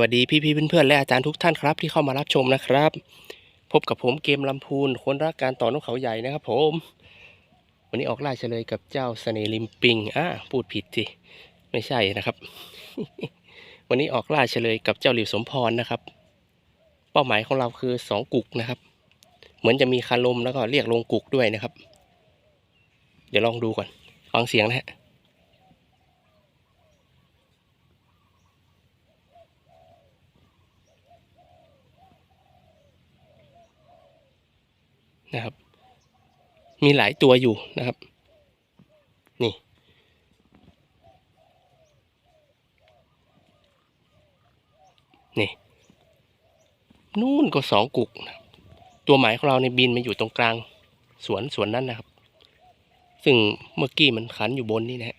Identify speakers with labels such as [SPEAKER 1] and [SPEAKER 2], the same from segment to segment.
[SPEAKER 1] วัสดีพี่ๆเพื่อนๆและอาจารย์ทุกท่านครับ ที่เข้ามารับชมนะครับ พบกับผมเกมลำพูนคนรักการต่อนกเขาใหญ่นะครับผม วันนี้ออกล่าเฉลยกับเจ้าเสน่ห์ลิมปิงอ่าพูดผิดสิไม่ใช่นะครับ วันนี้ออกล่าเฉลยกับเจ้าหลิวสมพรนะครับ เป้าหมายของเราคือสองกุกนะครับ เหมือนจะมีคาลมแล้วก็เรียกลงกุกด้วยนะครับ เดี๋ยวลองดูก่อนฟังเสียงนะฮะ นะครับ มีหลายตัวอยู่นะครับ นี่ นี่ นู่นก็สองกุกนะตัวหมายของเราในบินมาอยู่ตรงกลางสวนสวนนั้นนะครับ ซึ่งเมื่อกี้มันขันอยู่บนนี่นะฮะ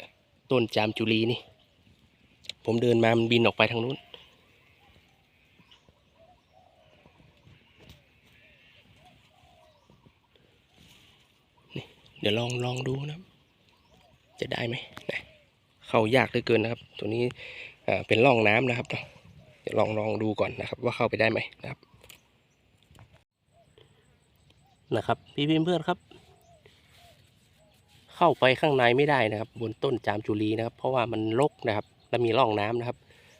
[SPEAKER 1] ต้นจามจุลีนี่ ผมเดินมามันบินออกไปทางนู้น เดี๋ยวลองลองดูนะ จะได้ไหมนะเข้ายากเหลือเกินนะครับ ตัวนี้เป็นร่องน้ำนะครับเดี๋ยวลองลองดูก่อนนะครับ ว่าเข้าไปได้ไหมนะครับ นะครับ พี่พิมเพื่อนครับ เข้าไปข้างในไม่ได้นะครับ บนต้นจามจุลีนะครับ เพราะว่ามันรกนะครับและมีร่องน้ำนะครับ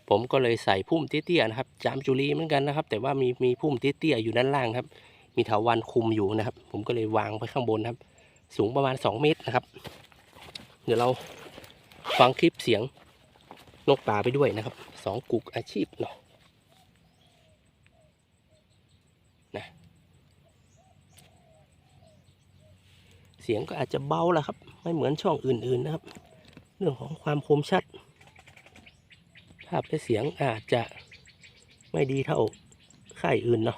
[SPEAKER 1] ผมก็เลยใส่พุ่มเตี้ยๆนะครับ จามจุลีเหมือนกันนะครับ แต่ว่ามีมีพุ่มเตี้ยๆอยู่ด้านล่างครับ มีเถาวันคุมอยู่นะครับ ผมก็เลยวางไปข้างบนครับ สูงประมาณ 2 เมตรนะครับ เดี๋ยวเราฟังคลิปเสียงนกป่าไปด้วยนะครับสองกุกอาชีพเนาะนะเสียงก็อาจจะเบาแหละครับ ไม่เหมือนช่องอื่นๆนะครับ เรื่องของความคมชัด ภาพและเสียงอาจจะไม่ดีเท่าค่ายอื่นเนาะ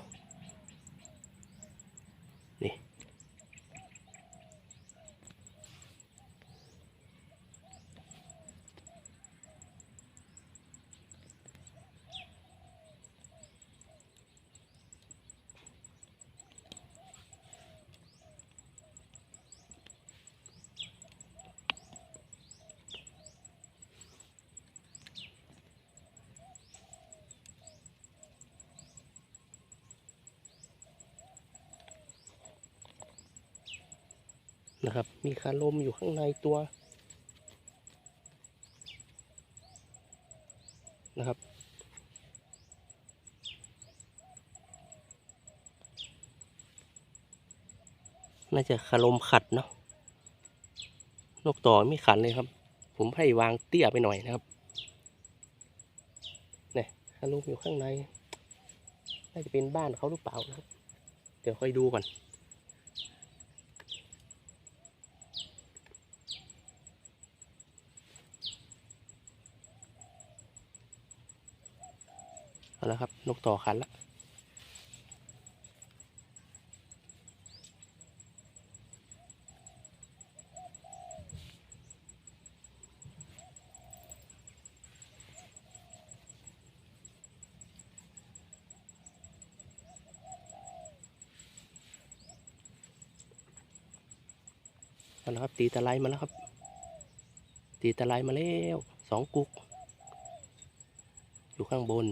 [SPEAKER 1] นี่ นะครับ มีคาลมอยู่ข้างในตัวนะครับ น่าจะคาลมขัดเนาะ นกต่อไม่ขันเลยครับ ผมให้วางเตี้ยไปหน่อยนะครับเนี่ยคาลมอยู่ข้างใน น่าจะเป็นบ้านเขาหรือเปล่านะครับ เดี๋ยวค่อยดูก่อน เอาละครับ นกต่อขันละเอาละครับตีตะไลมาแล้วครับ ตีตะไลมาแล้วสองกุก อยู่ข้างบน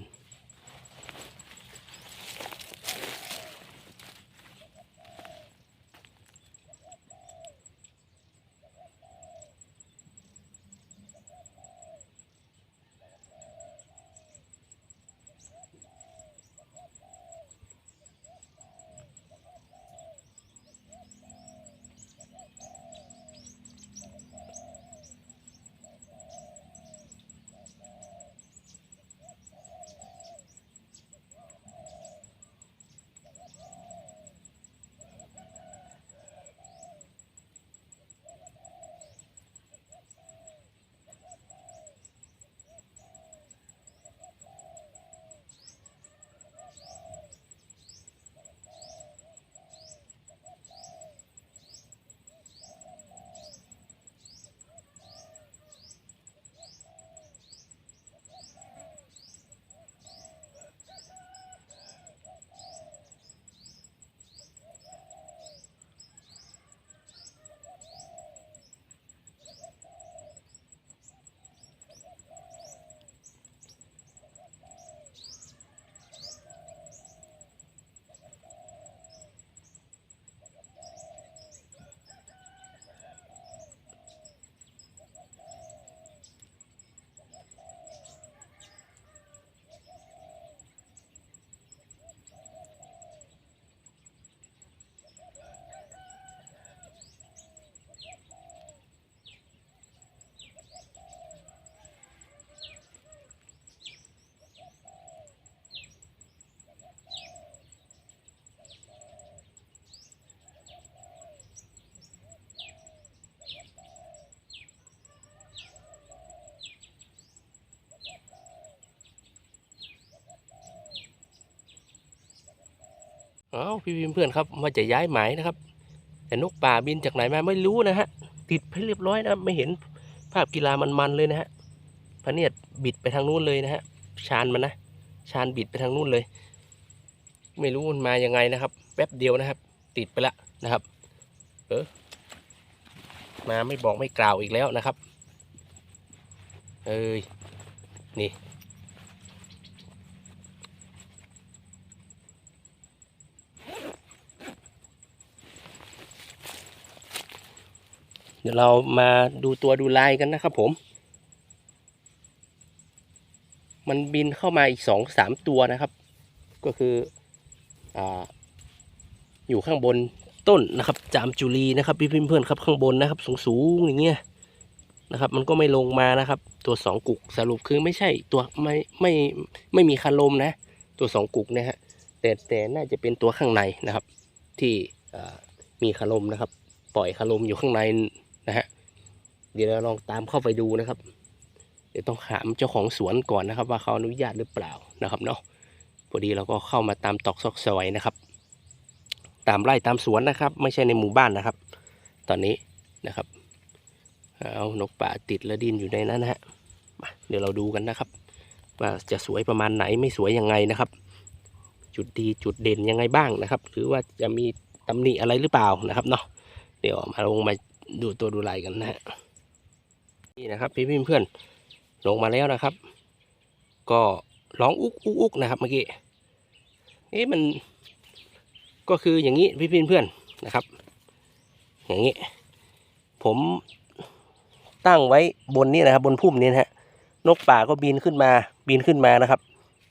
[SPEAKER 1] อ้าวพี่เพื่อนครับว่าจะย้ายหมายนะครับ แต่นกป่าบินจากไหนมาไม่รู้นะฮะ ติดให้เรียบร้อยนะไม่เห็นภาพกีฬามันๆเลยนะฮะพระเนียดบิดไปทางนู้นเลยนะฮะชานมันนะชานบิดไปทางนู้นเลย ไม่รู้มันมายังไงนะครับ แป๊บเดียวนะครับ ติดไปละนะครับ เออมาไม่บอกไม่กล่าวอีกแล้วนะครับ เอ้ยนี่ เดี๋ยวเรามาดูตัวดูลายกันนะครับผม มันบินเข้ามาอีกสองสามตัวนะครับ ก็คืออาอยู่ข้างบนต้นนะครับ จามจุลีนะครับพี่เพื่อนๆครับข้างบนนะครับ สูงๆอย่างเงี้ยนะครับ มันก็ไม่ลงมานะครับ ตัวสองกุกสรุปคือไม่ใช่ตัวไม่ไม่ไม่มีคาลมนะ ตัวสองกุกนะฮะแต่แต่น่าจะเป็นตัวข้างในนะครับ ที่อ่ามีคาลมนะครับ ปล่อยคาลมอยู่ข้างใน นะฮะเดี๋ยวเราลองตามเข้าไปดูนะครับ เดี๋ยวต้องถามเจ้าของสวนก่อนนะครับ ว่าเขาอนุญาตหรือเปล่านะครับเนาะพอดีเราก็เข้ามาตามตอกซอกซอยนะครับ ตามไร่ตามสวนนะครับ ไม่ใช่ในหมู่บ้านนะครับ ตอนนี้นะครับเอานกป่าติดและดินอยู่ในนั้นนะฮะมาเดี๋ยวเราดูกันนะครับ ว่าจะสวยประมาณไหนไม่สวยยังไงนะครับ จุดดีจุดเด่นยังไงบ้างนะครับ หรือว่าจะมีตำหนิอะไรหรือเปล่านะครับเนาะเดี๋ยวมาลงมา ดูตัวดูลายกันนะฮะนี่นะครับพี่เพื่อนๆลงมาแล้วนะครับ ก็ร้องอุกอุกอุกนะครับเมื่อกี้เอ๊ะมันก็คืออย่างนี้พี่เพื่อนๆนะครับ อย่างนี้ ผมตั้งไว้บนนี้นะครับ บนพุ่มนี้นะฮะนกป่าก็บินขึ้นมาบินขึ้นมานะครับ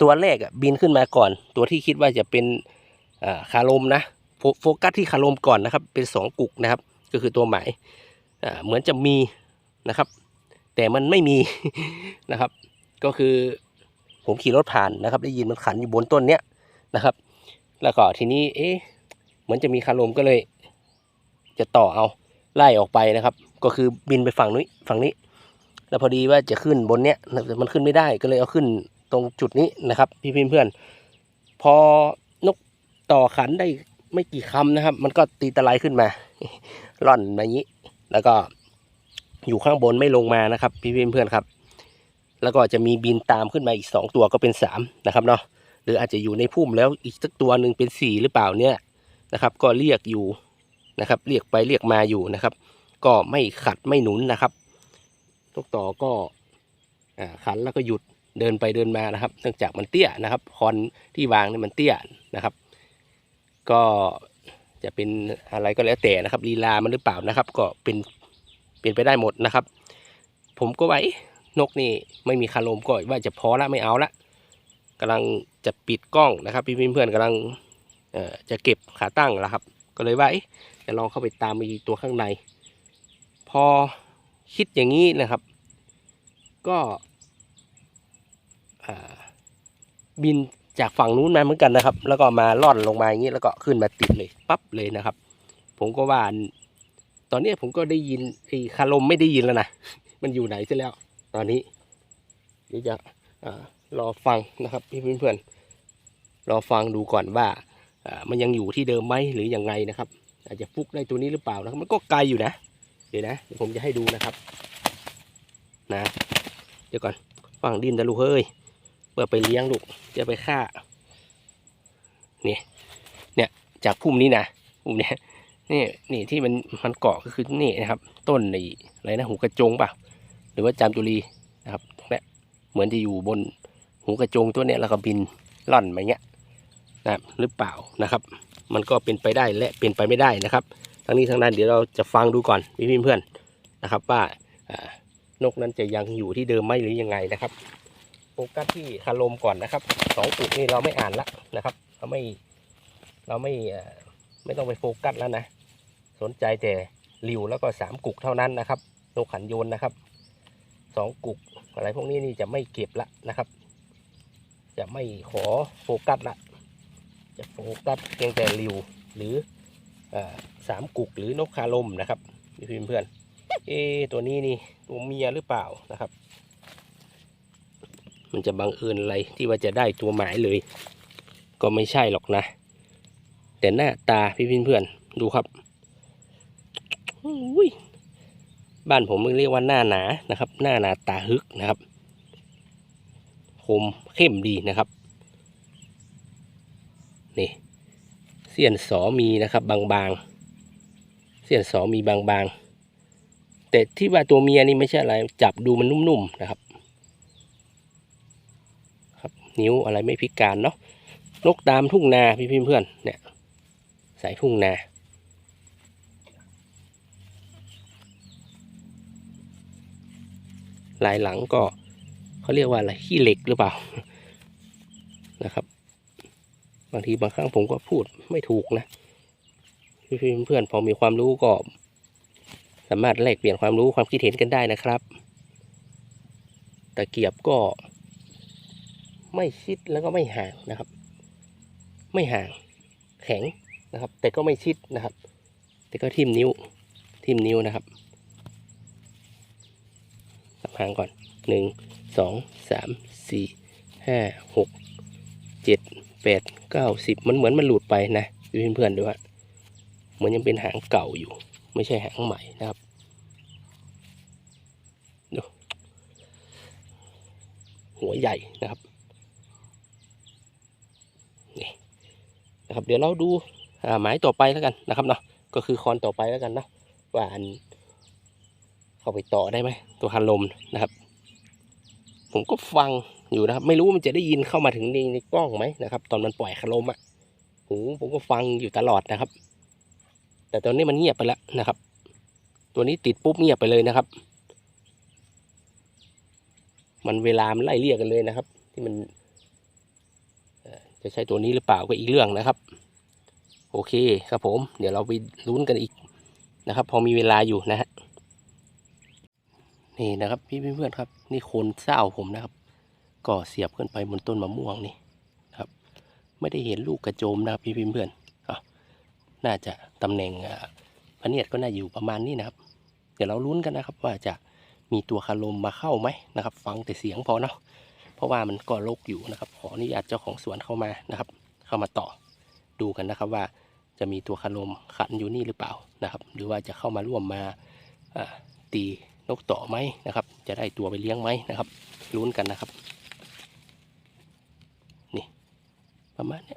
[SPEAKER 1] ตัวแรกอะบินขึ้นมาก่อน ตัวที่คิดว่าจะเป็นอ่าคาลมนะโฟโฟกัสที่คาลมก่อนนะครับ เป็นสองกุกนะครับ ก็คือตัวหมายเหมือนจะมีนะครับ แต่มันไม่มีนะครับ ก็คือผมขี่รถผ่านนะครับ ได้ยินมันขันอยู่บนต้นเนี้ยนะครับ แล้วก็ทีนี้เอ๊ะเหมือนจะมีคารมก็เลย จะต่อเอาไล่ออกไปนะครับ ก็คือบินไปฝั่งนี้ฝั่งนี้ แล้วพอดีว่าจะขึ้นบนเนี้ยแต่มันขึ้นไม่ได้ก็เลยเอาขึ้นตรงจุดนี้นะครับ พี่เพื่อนพอนกต่อขันได้ไม่กี่คำนะครับ มันก็ตีตะไลขึ้นมา ร่อนมาอย่างนี้ แล้วก็อยู่ข้างบนไม่ลงมานะครับ พี่เพื่อนๆครับ แล้วก็จะมีบินตามขึ้นมาอีกสองตัวก็เป็นสามนะครับเนาะหรืออาจจะอยู่ในพุ่มแล้วอีกสักตัวหนึ่งเป็นสี่หรือเปล่าเนี่ยนะครับ ก็เรียกอยู่นะครับ เรียกไปเรียกมาอยู่นะครับ ก็ไม่ขัดไม่หนุนนะครับนกต่อก็ขันแล้วก็หยุดเดินไปเดินมานะครับ เนื่องจากมันเตี้ยนะครับคอนที่วางเนี่ยมันเตี้ยนะครับ ก็ จะเป็นอะไรก็แล้วแต่นะครับลีลามันหรือเปล่านะครับ ก็เป็นเป็นไปได้หมดนะครับ ผมก็ว่าเอ๊ะนกนี่ไม่มีคารมก็ว่าจะพอละไม่เอาละกำลังจะปิดกล้องนะครับ พี่เพื่อนๆกำลังจะเก็บขาตั้งแล้วครับ ก็เลยว่าจะลองเข้าไปตามไปตัวข้างใน พอคิดอย่างนี้นะครับ ก็บิน จากฝั่งนู้นมาเหมือนกันนะครับ แล้วก็มาล่อนลงมาอย่างนี้แล้วก็ขึ้นมาติดเลยปั๊บเลยนะครับ ผมก็ว่าตอนนี้ผมก็ได้ยินไอ้คารมไม่ได้ยินแล้วนะมันอยู่ไหนซะแล้ว ตอนนี้เดี๋ยวจะรอฟังนะครับพี่เพื่อนๆรอฟังดูก่อนว่ามันยังอยู่ที่เดิมไหมหรือยังไงนะครับ อาจจะฟุกได้ตัวนี้หรือเปล่านะครับมันก็ไกลอยู่นะ เดี๋ยวนะเดี๋ยวผมจะให้ดูนะครับ นะ เดี๋ยวก่อนฟังดินนะลูเฮ้ย เพื่อไปเลี้ยงลูกจะไปฆ่านี่เนี่ยจากพุ่มนี้นะพุ่มเนี้ยนี่นี่ที่มันมันเกาะก็คือนี่นะครับ ต้นในอะไรนะหูกระจงป่ะหรือว่าจามจุลีนะครับเนี่ยเหมือนจะอยู่บนหูกระจงตัวเนี้ยแล้วก็บินล่อนมาเงี้ยนะครับหรือเปล่านะครับ มันก็เป็นไปได้และเป็นไปไม่ได้นะครับ ทั้งนี้ทั้งนั้นเดี๋ยวเราจะฟังดูก่อนพี่เพื่อนนะครับ ว่านกนั้นจะยังอยู่ที่เดิมไหมหรือยังไงนะครับ โฟกัสที่คารมก่อนนะครับสองจุดนี่เราไม่อ่านละนะครับเราไม่เราไม่ไม่ต้องไปโฟกัสแล้วนะ สนใจแต่ริวแล้วก็สามกุกเท่านั้นนะครับนกขันโยนนะครับสองกุกอะไรพวกนี้นี่จะไม่เก็บละนะครับ จะไม่ขอโฟกัสละจะโฟกัสเพียงแต่ริวหรืออสามกุกหรือนกคาลมนะครับพี่เพื่อนเอตัวนี้นี่ตัวเมียหรือเปล่านะครับ มันจะบังเอิญอะไรที่ว่าจะได้ตัวหมายเลย ก็ไม่ใช่หรอกนะ แต่หน้าตาพี่เพื่อนๆดูครับอุ้ยบ้านผมเรียกว่าหน้าหนานะครับ หน้าหนาตาฮึกนะครับคมเข้มดีนะครับนี่เสี้ยนสอมีนะครับ บางๆเสี้ยนสอมีบางๆแต่ที่ว่าตัวเมียนี่ไม่ใช่อะไร จับดูมันนุ่มๆนะครับ นิ้วอะไรไม่พิการเนาะนกตามทุ่งนาพี่เพื่อนเนี่ยสายทุ่งนาลายหลังก็เขาเรียกว่าอะไรขี้เหล็กหรือเปล่านะครับ บางทีบางครั้งผมก็พูดไม่ถูกนะพี่เพื่อนพอมีความรู้ก็สามารถแลกเปลี่ยนความรู้ความคิดเห็นกันได้นะครับ ตะเกียบก็ ไม่ชิดแล้วก็ไม่ห่างนะครับ ไม่ห่างแข็งนะครับ แต่ก็ไม่ชิดนะครับ แต่ก็ทิ่มนิ้วทิ่มนิ้วนะครับนับห่างก่อนหนึ่งสองสามสี่ห้าหกเจ็ดแปดเก้าสิบมันเหมือนมันหลุดไปนะเพื่อนๆดูว่าเหมือนยังเป็นหางเก่าอยู่ ไม่ใช่หางใหม่นะครับดูหัวใหญ่นะครับนี่ นะครับเดี๋ยวเราดูหมายต่อไปแล้วกันนะครับเนาะก็คือคอนต่อไปแล้วกันเนาะว่าอันเข้าไปต่อได้ไหมตัวคันลมนะครับ ผมก็ฟังอยู่นะครับ ไม่รู้มันจะได้ยินเข้ามาถึงในในกล้องไหมนะครับ ตอนมันปล่อยคันลมอะ่ะหูผมก็ฟังอยู่ตลอดนะครับ แต่ตอนนี้มันเงียบไปแล้วนะครับ ตัวนี้ติดปุ๊บเงียบไปเลยนะครับ มันเวลามันไล่เรียกกันเลยนะครับ ที่มัน จะใช่ตัวนี้หรือเปล่าก็อีกเรื่องนะครับ โอเคครับผม เดี๋ยวเราไปลุ้นกันอีกนะครับ พอมีเวลาอยู่นะฮะนี่นะครับ พี่เพื่อนๆครับ นี่โคนเศร้าผมนะครับก็เสียบขึ้นไปบนต้นมะม่วงนี่นครับ ไม่ได้เห็นลูกกระโจมนะครับพี่เพื่อนๆน่าจะตำแหน่งพระเนียดก็น่าอยู่ประมาณนี้นะครับ เดี๋ยวเราลุ้นกันนะครับ ว่าจะมีตัวคารมมาเข้าไหมนะครับ ฟังแต่เสียงพอเนาะ เพราะว่ามันก็รกอยู่นะครับ ขออนุญาตเจ้าของสวนเข้ามานะครับ เข้ามาต่อดูกันนะครับว่าจะมีตัวคารมขันอยู่นี่หรือเปล่านะครับ หรือว่าจะเข้ามาร่วมมาตีนกต่อไหมนะครับ จะได้ตัวไปเลี้ยงไหมนะครับลุ้นกันนะครับ นี่ประมาณนี้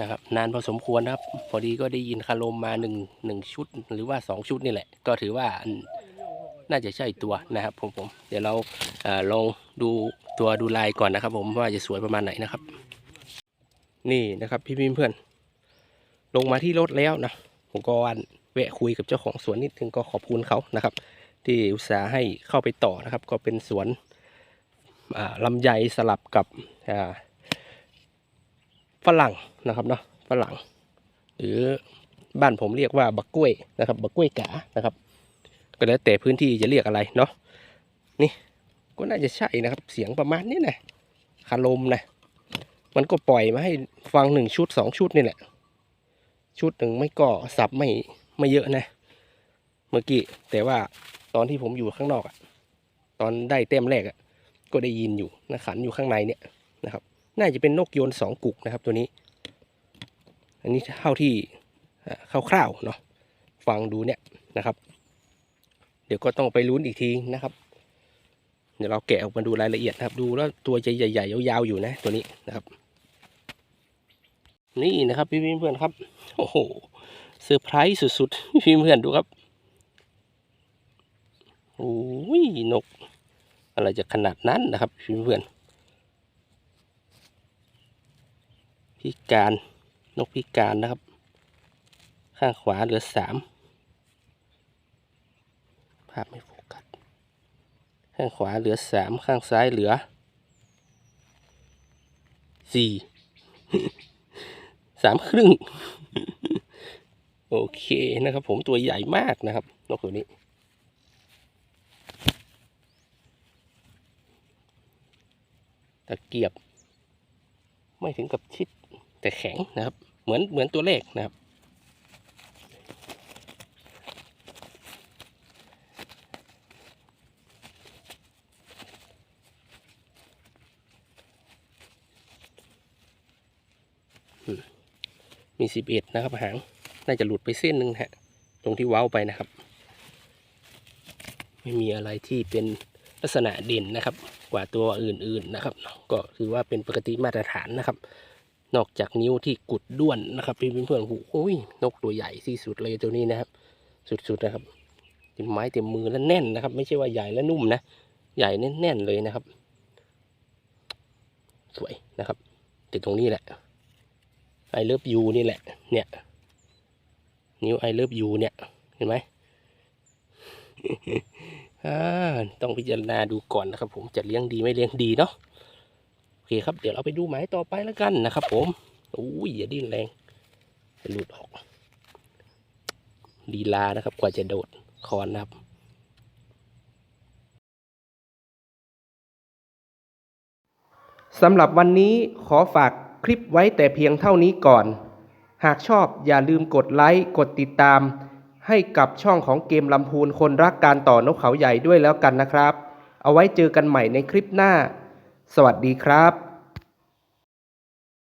[SPEAKER 1] นะครับ นานพอสมควรนะครับ พอดีก็ได้ยินคารมมาหนึ่งหนึ่งชุด หรือว่าสองชุดนี่แหละ ก็ถือว่าน่าจะใช่ตัวนะครับผมผมเดี๋ยวเราอลองดูตัวดูลายก่อนนะครับ ผมว่าจะสวยประมาณไหนนะครับ นี่นะครับพี่พี่เพื่อน ลงมาที่รถแล้วนะผมก็อันแวะคุยกับเจ้าของสวนนิดนึงก็ขอบคุณเขานะครับ ที่อุตส่าห์ให้เข้าไปต่อนะครับ ก็เป็นสวนลำไยสลับกับอ่า รั่งนะครับเนาะฝรั่ง หรือบ้านผมเรียกว่าบักกล้วยนะครับ บักกล้วยกานะครับ ก็แล้วแต่พื้นที่จะเรียกอะไรเนาะนี่ก็น่าจะใช่นะครับ เสียงประมาณนี้นะคารมนะมันก็ปล่อยมาให้ฟังหนึ่งชุดสองชุดนี่แหละ ชุดหนึ่งไม่ก็สับไม่ไม่เยอะนะ เมื่อกี้แต่ว่าตอนที่ผมอยู่ข้างนอกอะตอนได้เต็มแรกอะก็ได้ยินอยู่นะขันอยู่ข้างในเนี่ยนะครับ น่าจะเป็นนกโยนสองกุกนะครับตัวนี้ อันนี้เท่าที่คร่าวๆเนาะฟังดูเนี่ยนะครับ เดี๋ยวก็ต้องไปลุ้นอีกทีนะครับ เดี๋ยวเราแกะออกมาดูรายละเอียดนะครับ ดูแล้วตัวจะใหญ่ๆยาวๆอยู่นะตัวนี้นะครับ นี่นะครับพี่เพื่อนๆครับโอ้โหเซอร์ไพรส์สุดๆพี่เพื่อนดูครับโอ้ยนก อะไรจะขนาดนั้นนะครับพี่เพื่อนๆ พิการนกพิการนะครับ ข้างขวาเหลือสามภาพไม่โฟกัสข้างขวาเหลือสามข้างซ้ายเหลือสี่สามครึ่ง โอเคนะครับ ผมตัวใหญ่มากนะครับ นกตัวนี้ ตะเกียบ ไม่ถึงกับชิดแต่แข็งนะครับ เหมือนเหมือนตัวเลขนะครับ มีสิบเอ็ดนะครับหาง น่าจะหลุดไปเส้นหนึ่งฮะ ตรงที่เว้าไปนะครับ ไม่มีอะไรที่เป็นลักษณะเด่นนะครับ กว่าตัวอื่นๆนะครับ ก็ถือว่าเป็นปกติมาตรฐานนะครับ นอกจากนิ้วที่กุดด้วนนะครับพี่เพื่อนๆโอ้ยนกตัวใหญ่ที่สุดเลยตัวนี้นะครับ สุดๆนะครับเต็มไม้เต็มมือและแน่นนะครับ ไม่ใช่ว่าใหญ่และนุ่มนะใหญ่แน่นๆเลยนะครับ สวยนะครับ ติดตรงนี้แหละไอเลิฟยูนี่แหละ เนี่ย นิ้วไอเลิฟยูเนี่ย เห็นไหม ต้องพิจารณาดูก่อนนะครับ ผมจะเลี้ยงดีไม่เลี้ยงดีเนาะโอเคครับเดี๋ยวเราไปดูหมายต่อไปแล้วกันนะครับ ผมอุ้ยอย่าดิ้นแรงหลุดออกลีลานะครับ กว่าจะโดดคอนนะครับสำหรับวันนี้ขอฝากคลิปไว้แต่เพียงเท่านี้ก่อน หากชอบอย่าลืมกดไลค์ กดติดตาม ให้กับช่องของเกมลำพูนคนรักการต่อนกเขาใหญ่ด้วยแล้วกันนะครับ เอาไว้เจอกันใหม่ในคลิปหน้า สวัสดีครับ